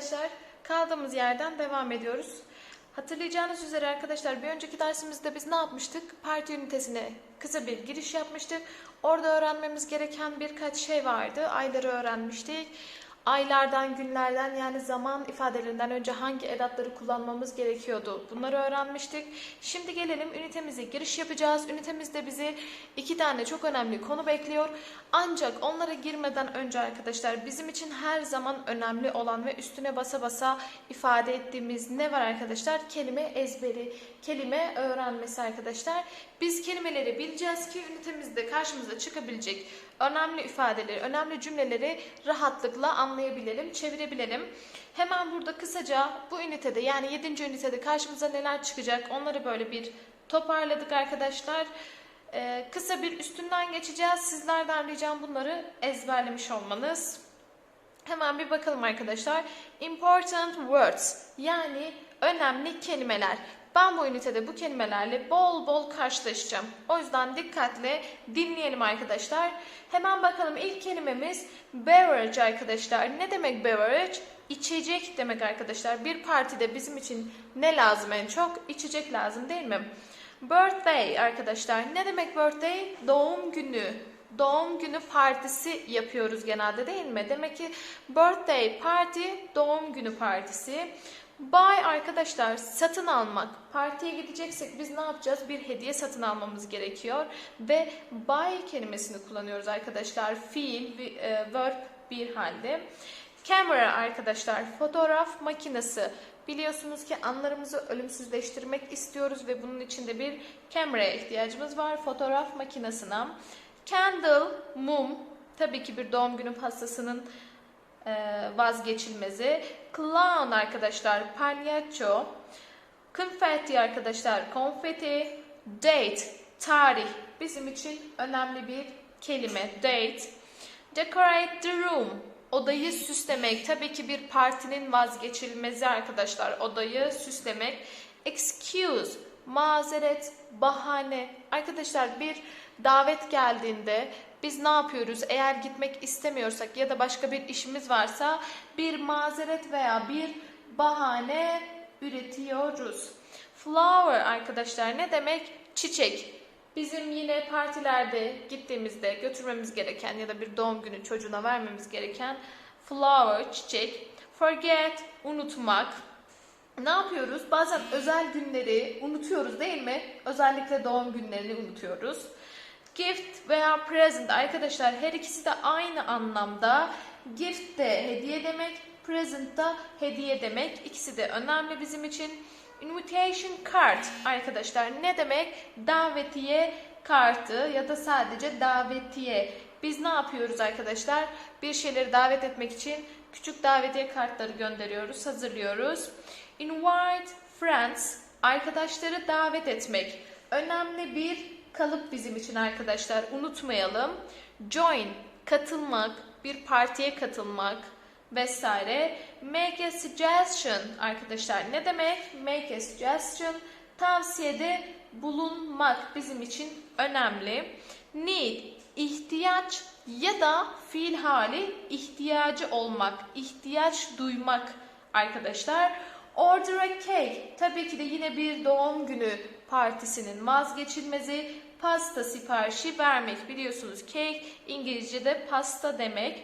arkadaşlar kaldığımız yerden devam ediyoruz. Hatırlayacağınız üzere arkadaşlar bir önceki dersimizde biz ne yapmıştık? Parti ünitesine kısa bir giriş yapmıştık. Orada öğrenmemiz gereken birkaç şey vardı. Ayları öğrenmiştik. Aylardan, günlerden yani zaman ifadelerinden önce hangi edatları kullanmamız gerekiyordu? Bunları öğrenmiştik. Şimdi gelelim ünitemize giriş yapacağız. Ünitemizde bizi iki tane çok önemli konu bekliyor. Ancak onlara girmeden önce arkadaşlar bizim için her zaman önemli olan ve üstüne basa basa ifade ettiğimiz ne var arkadaşlar? Kelime ezberi, kelime öğrenmesi arkadaşlar. Biz kelimeleri bileceğiz ki ünitemizde karşımıza çıkabilecek önemli ifadeleri, önemli cümleleri rahatlıkla anlayabilelim, çevirebilelim. Hemen burada kısaca bu ünitede yani 7. ünitede karşımıza neler çıkacak onları böyle bir toparladık arkadaşlar. Ee, kısa bir üstünden geçeceğiz. Sizlerden ricam bunları ezberlemiş olmanız. Hemen bir bakalım arkadaşlar. Important words yani önemli kelimeler. Ben bu ünitede bu kelimelerle bol bol karşılaşacağım. O yüzden dikkatle dinleyelim arkadaşlar. Hemen bakalım ilk kelimemiz beverage arkadaşlar. Ne demek beverage? İçecek demek arkadaşlar. Bir partide bizim için ne lazım en çok? İçecek lazım değil mi? Birthday arkadaşlar. Ne demek birthday? Doğum günü. Doğum günü partisi yapıyoruz genelde değil mi? Demek ki birthday party doğum günü partisi. Buy arkadaşlar satın almak. Partiye gideceksek biz ne yapacağız? Bir hediye satın almamız gerekiyor. Ve buy kelimesini kullanıyoruz arkadaşlar. Fiil, e, verb bir halde. Camera arkadaşlar fotoğraf makinesi. Biliyorsunuz ki anlarımızı ölümsüzleştirmek istiyoruz ve bunun için de bir kameraya ihtiyacımız var. Fotoğraf makinesine. Candle, mum. Tabii ki bir doğum günü pastasının vazgeçilmezi. Clown arkadaşlar, palyaço. Confetti arkadaşlar, konfeti. Date, tarih. Bizim için önemli bir kelime. Date. Decorate the room. Odayı süslemek. Tabii ki bir partinin vazgeçilmezi arkadaşlar. Odayı süslemek. Excuse. Mazeret, bahane. Arkadaşlar bir davet geldiğinde biz ne yapıyoruz? Eğer gitmek istemiyorsak ya da başka bir işimiz varsa bir mazeret veya bir bahane üretiyoruz. Flower arkadaşlar ne demek? Çiçek. Bizim yine partilerde gittiğimizde götürmemiz gereken ya da bir doğum günü çocuğuna vermemiz gereken flower, çiçek. Forget, unutmak. Ne yapıyoruz? Bazen özel günleri unutuyoruz değil mi? Özellikle doğum günlerini unutuyoruz. Gift veya present arkadaşlar her ikisi de aynı anlamda. Gift de hediye demek, present da hediye demek. İkisi de önemli bizim için. Invitation card arkadaşlar ne demek? Davetiye kartı ya da sadece davetiye. Biz ne yapıyoruz arkadaşlar? Bir şeyleri davet etmek için küçük davetiye kartları gönderiyoruz, hazırlıyoruz. Invite friends, arkadaşları davet etmek. Önemli bir kalıp bizim için arkadaşlar. Unutmayalım. Join, katılmak, bir partiye katılmak vesaire. Make a suggestion arkadaşlar. Ne demek? Make a suggestion. Tavsiyede bulunmak bizim için önemli. Need, ihtiyaç ya da fiil hali ihtiyacı olmak, ihtiyaç duymak arkadaşlar. Order a cake. Tabii ki de yine bir doğum günü partisinin vazgeçilmezi pasta siparişi vermek. Biliyorsunuz cake İngilizce'de pasta demek.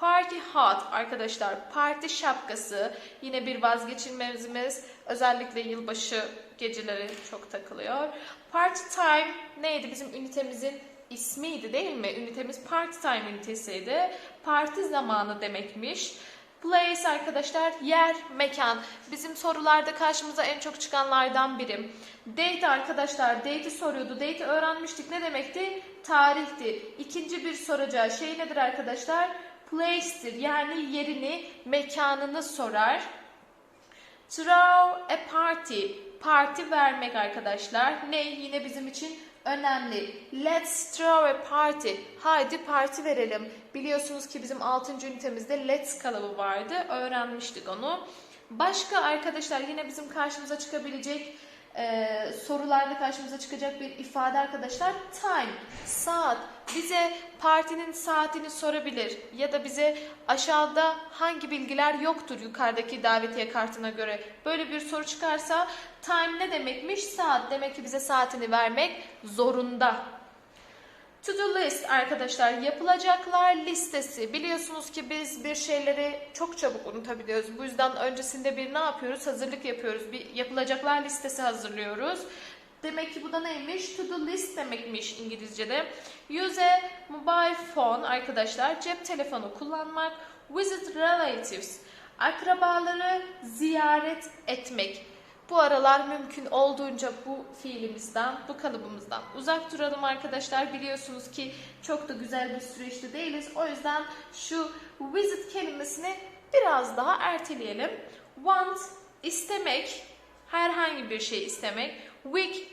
Party hat arkadaşlar parti şapkası yine bir vazgeçilmezimiz özellikle yılbaşı geceleri çok takılıyor. Party time neydi bizim ünitemizin ismiydi değil mi? Ünitemiz party time ünitesiydi. Parti zamanı demekmiş. Place arkadaşlar yer, mekan. Bizim sorularda karşımıza en çok çıkanlardan biri. Date arkadaşlar date'i soruyordu. Date'i öğrenmiştik. Ne demekti? Tarihti. İkinci bir soracağı şey nedir arkadaşlar? Place'tir. Yani yerini, mekanını sorar. Throw a party. Parti vermek arkadaşlar. Ne? Yine bizim için önemli. Let's throw a party. Haydi parti verelim. Biliyorsunuz ki bizim 6. ünitemizde let's kalıbı vardı. Öğrenmiştik onu. Başka arkadaşlar yine bizim karşımıza çıkabilecek e, sorularda karşımıza çıkacak bir ifade arkadaşlar. Time, saat. Bize partinin saatini sorabilir ya da bize aşağıda hangi bilgiler yoktur yukarıdaki davetiye kartına göre. Böyle bir soru çıkarsa time ne demekmiş? Saat. Demek ki bize saatini vermek zorunda. To do list arkadaşlar yapılacaklar listesi. Biliyorsunuz ki biz bir şeyleri çok çabuk unutabiliyoruz. Bu yüzden öncesinde bir ne yapıyoruz? Hazırlık yapıyoruz. Bir yapılacaklar listesi hazırlıyoruz. Demek ki bu da neymiş? To do list demekmiş İngilizce'de. Use a mobile phone arkadaşlar. Cep telefonu kullanmak. Visit relatives. Akrabaları ziyaret etmek. Bu aralar mümkün olduğunca bu fiilimizden, bu kalıbımızdan uzak duralım arkadaşlar. Biliyorsunuz ki çok da güzel bir süreçte değiliz. O yüzden şu visit kelimesini biraz daha erteleyelim. Want, istemek, herhangi bir şey istemek. Week,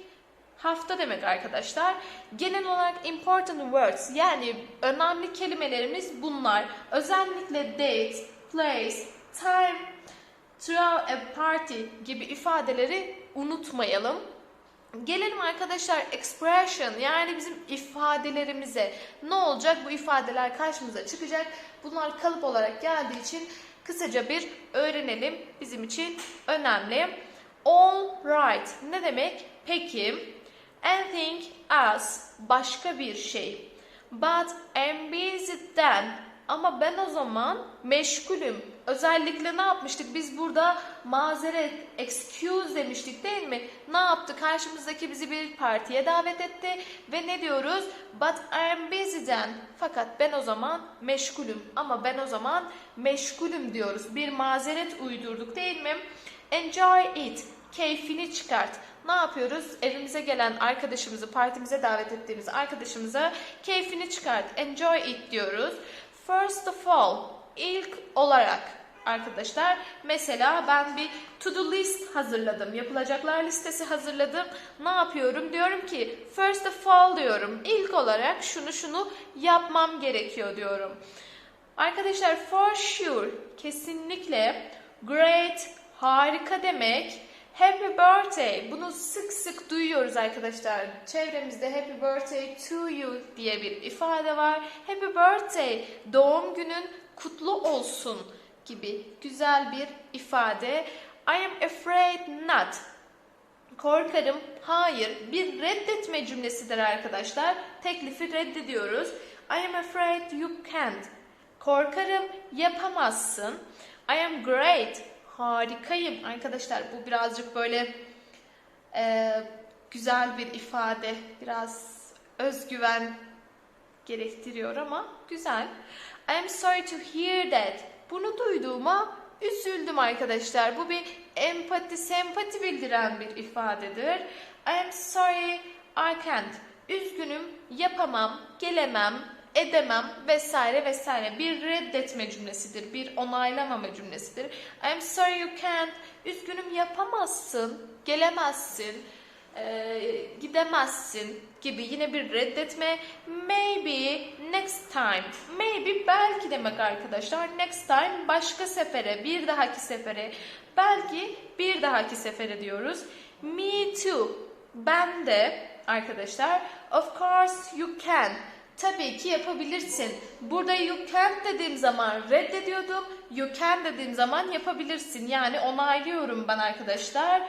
hafta demek arkadaşlar. Genel olarak important words yani önemli kelimelerimiz bunlar. Özellikle date, place, time, throw a party gibi ifadeleri unutmayalım. Gelelim arkadaşlar expression yani bizim ifadelerimize. Ne olacak? Bu ifadeler karşımıza çıkacak. Bunlar kalıp olarak geldiği için kısaca bir öğrenelim. Bizim için önemli. All right ne demek? Peki. Anything else başka bir şey. But I'm busy then ama ben o zaman meşgulüm. Özellikle ne yapmıştık? Biz burada mazeret, excuse demiştik değil mi? Ne yaptı? Karşımızdaki bizi bir partiye davet etti ve ne diyoruz? But I'm busy'den. Fakat ben o zaman meşgulüm. Ama ben o zaman meşgulüm diyoruz. Bir mazeret uydurduk değil mi? Enjoy it. Keyfini çıkart. Ne yapıyoruz? Evimize gelen arkadaşımızı, partimize davet ettiğimiz arkadaşımıza keyfini çıkart. Enjoy it diyoruz. First of all, ilk olarak arkadaşlar mesela ben bir to do list hazırladım. Yapılacaklar listesi hazırladım. Ne yapıyorum? Diyorum ki first of all diyorum. İlk olarak şunu şunu yapmam gerekiyor diyorum. Arkadaşlar for sure kesinlikle great harika demek. Happy birthday. Bunu sık sık duyuyoruz arkadaşlar. Çevremizde happy birthday to you diye bir ifade var. Happy birthday. Doğum günün kutlu olsun gibi güzel bir ifade. I am afraid not. Korkarım, hayır. Bir reddetme cümlesidir arkadaşlar. Teklifi reddediyoruz. I am afraid you can't. Korkarım, yapamazsın. I am great. Harikayım. Arkadaşlar bu birazcık böyle e, güzel bir ifade. Biraz özgüven gerektiriyor ama güzel. I am sorry to hear that. Bunu duyduğuma üzüldüm arkadaşlar. Bu bir empati, sempati bildiren bir ifadedir. I am sorry I can't. Üzgünüm, yapamam, gelemem, edemem vesaire vesaire. Bir reddetme cümlesidir, bir onaylamama cümlesidir. I am sorry you can't. Üzgünüm yapamazsın, gelemezsin, e, gidemezsin gibi yine bir reddetme. Maybe next time. Maybe belki demek arkadaşlar. Next time başka sefere, bir dahaki sefere. Belki bir dahaki sefere diyoruz. Me too. Ben de arkadaşlar. Of course you can. Tabii ki yapabilirsin. Burada you can dediğim zaman reddediyordum. You can dediğim zaman yapabilirsin. Yani onaylıyorum ben arkadaşlar.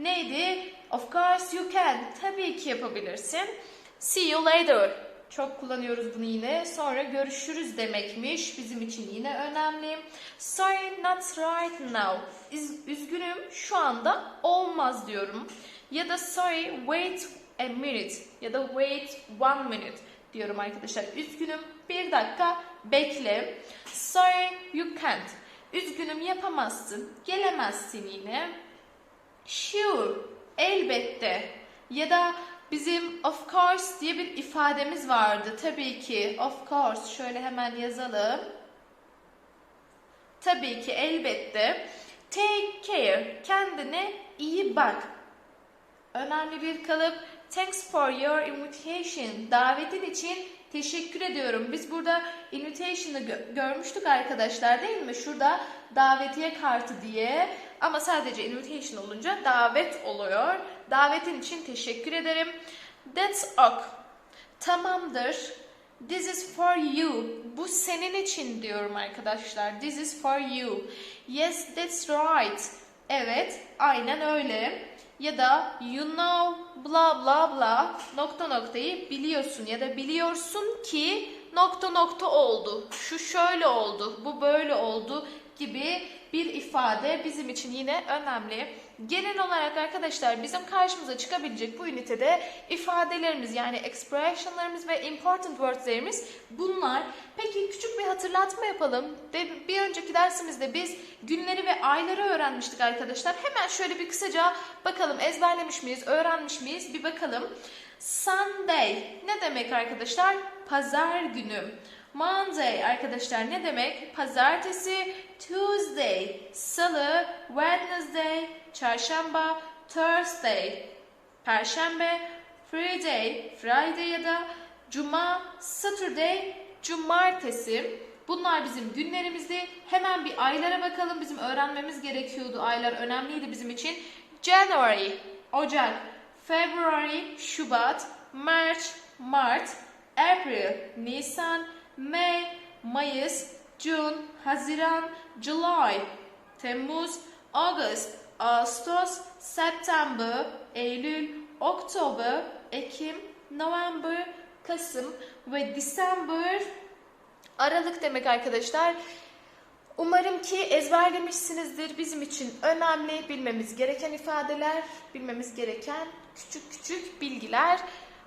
Neydi? Of course you can. Tabii ki yapabilirsin. See you later. Çok kullanıyoruz bunu yine. Sonra görüşürüz demekmiş. Bizim için yine önemli. Sorry not right now. Üz- Üzgünüm şu anda olmaz diyorum. Ya da sorry wait a minute. Ya da wait one minute diyorum arkadaşlar. Üzgünüm bir dakika bekle. Sorry you can't. Üzgünüm yapamazsın. Gelemezsin yine. Sure, elbette. Ya da bizim of course diye bir ifademiz vardı. Tabii ki of course şöyle hemen yazalım. Tabii ki elbette. Take care, kendine iyi bak. Önemli bir kalıp. Thanks for your invitation. Davetin için teşekkür ediyorum. Biz burada invitation'ı gö- görmüştük arkadaşlar değil mi? Şurada davetiye kartı diye. Ama sadece invitation olunca davet oluyor. Davetin için teşekkür ederim. That's ok. Tamamdır. This is for you. Bu senin için diyorum arkadaşlar. This is for you. Yes, that's right. Evet, aynen öyle. Ya da you know bla bla bla nokta noktayı biliyorsun ya da biliyorsun ki nokta nokta oldu. Şu şöyle oldu, bu böyle oldu gibi bir ifade bizim için yine önemli. Genel olarak arkadaşlar bizim karşımıza çıkabilecek bu ünitede ifadelerimiz yani expressionlarımız ve important words'lerimiz bunlar. Peki küçük bir hatırlatma yapalım. De- Bir önceki dersimizde biz günleri ve ayları öğrenmiştik arkadaşlar. Hemen şöyle bir kısaca bakalım ezberlemiş miyiz, öğrenmiş miyiz bir bakalım. Sunday ne demek arkadaşlar? Pazar günü. Monday arkadaşlar ne demek? Pazartesi. Tuesday, Salı, Wednesday, Çarşamba, Thursday, Perşembe, Friday, Friday ya da Cuma, Saturday, Cumartesi. Bunlar bizim günlerimizdi. Hemen bir aylara bakalım. Bizim öğrenmemiz gerekiyordu. Aylar önemliydi bizim için. January, Ocak, February, Şubat, March, Mart, April, Nisan, May, Mayıs, June, Haziran, July, Temmuz, August, Ağustos, September, Eylül, Oktober, Ekim, November, Kasım ve December Aralık demek arkadaşlar. Umarım ki ezberlemişsinizdir. Bizim için önemli bilmemiz gereken ifadeler, bilmemiz gereken küçük küçük bilgiler.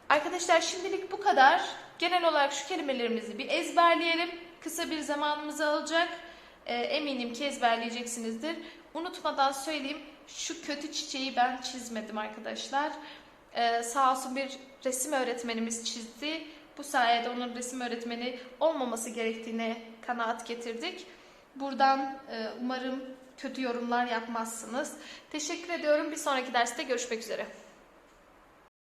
Arkadaşlar şimdilik bu kadar. Genel olarak şu kelimelerimizi bir ezberleyelim. Kısa bir zamanımızı alacak. Ee, eminim ki ezberleyeceksinizdir. Unutmadan söyleyeyim. Şu kötü çiçeği ben çizmedim arkadaşlar. Ee, sağ olsun bir resim öğretmenimiz çizdi. Bu sayede onun resim öğretmeni olmaması gerektiğine kanaat getirdik. Buradan e, umarım kötü yorumlar yapmazsınız. Teşekkür ediyorum. Bir sonraki derste görüşmek üzere.